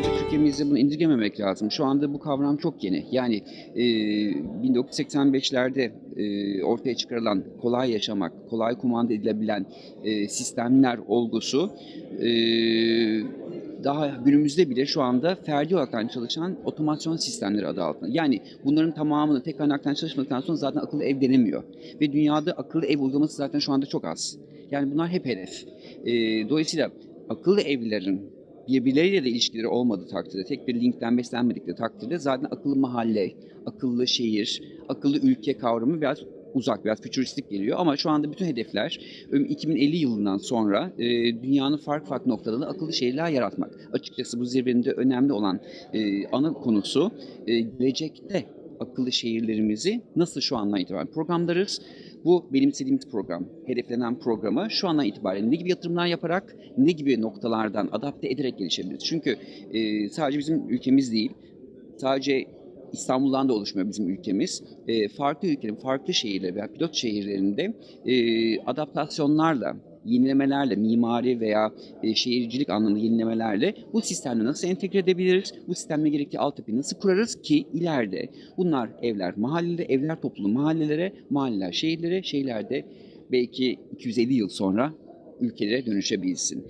ülkemizde bunu indirgememek lazım. Şu anda bu kavram çok yeni. Yani e, 1985'lerde e, ortaya çıkarılan kolay yaşamak, kolay kumanda edilebilen e, sistemler olgusu e, daha günümüzde bile şu anda ferdi olarak çalışan otomasyon sistemleri adı altında. Yani bunların tamamını tek kaynaktan çalışmadıktan sonra zaten akıllı ev denemiyor. Ve dünyada akıllı ev uygulaması zaten şu anda çok az. Yani bunlar hep hedef. E, dolayısıyla akıllı evlerin birbirleriyle de ilişkileri olmadığı takdirde, tek bir linkten beslenmedikleri takdirde zaten akıllı mahalle, akıllı şehir, akıllı ülke kavramı biraz uzak, biraz fütüristik geliyor. Ama şu anda bütün hedefler 2050 yılından sonra e, dünyanın farklı farklı noktalarında akıllı şehirler yaratmak. Açıkçası bu zirvenin önemli olan e, ana konusu e, gelecekte akıllı şehirlerimizi nasıl şu andan itibaren programlarız? Bu benimsediğimiz program, hedeflenen programı şu andan itibaren ne gibi yatırımlar yaparak, ne gibi noktalardan adapte ederek gelişebiliriz? Çünkü e, sadece bizim ülkemiz değil, sadece İstanbul'dan da oluşmuyor bizim ülkemiz. E, farklı ülkelerin, farklı şehirleri veya pilot şehirlerinde e, adaptasyonlarla, yenilemelerle, mimari veya e, şehircilik anlamında yenilemelerle bu sistemle nasıl entegre edebiliriz? Bu sistemle gerekli altyapıyı nasıl kurarız ki ileride bunlar evler mahallede, evler topluluğu mahallelere, mahalleler şehirlere, şehirlerde belki 250 yıl sonra ülkelere dönüşebilsin.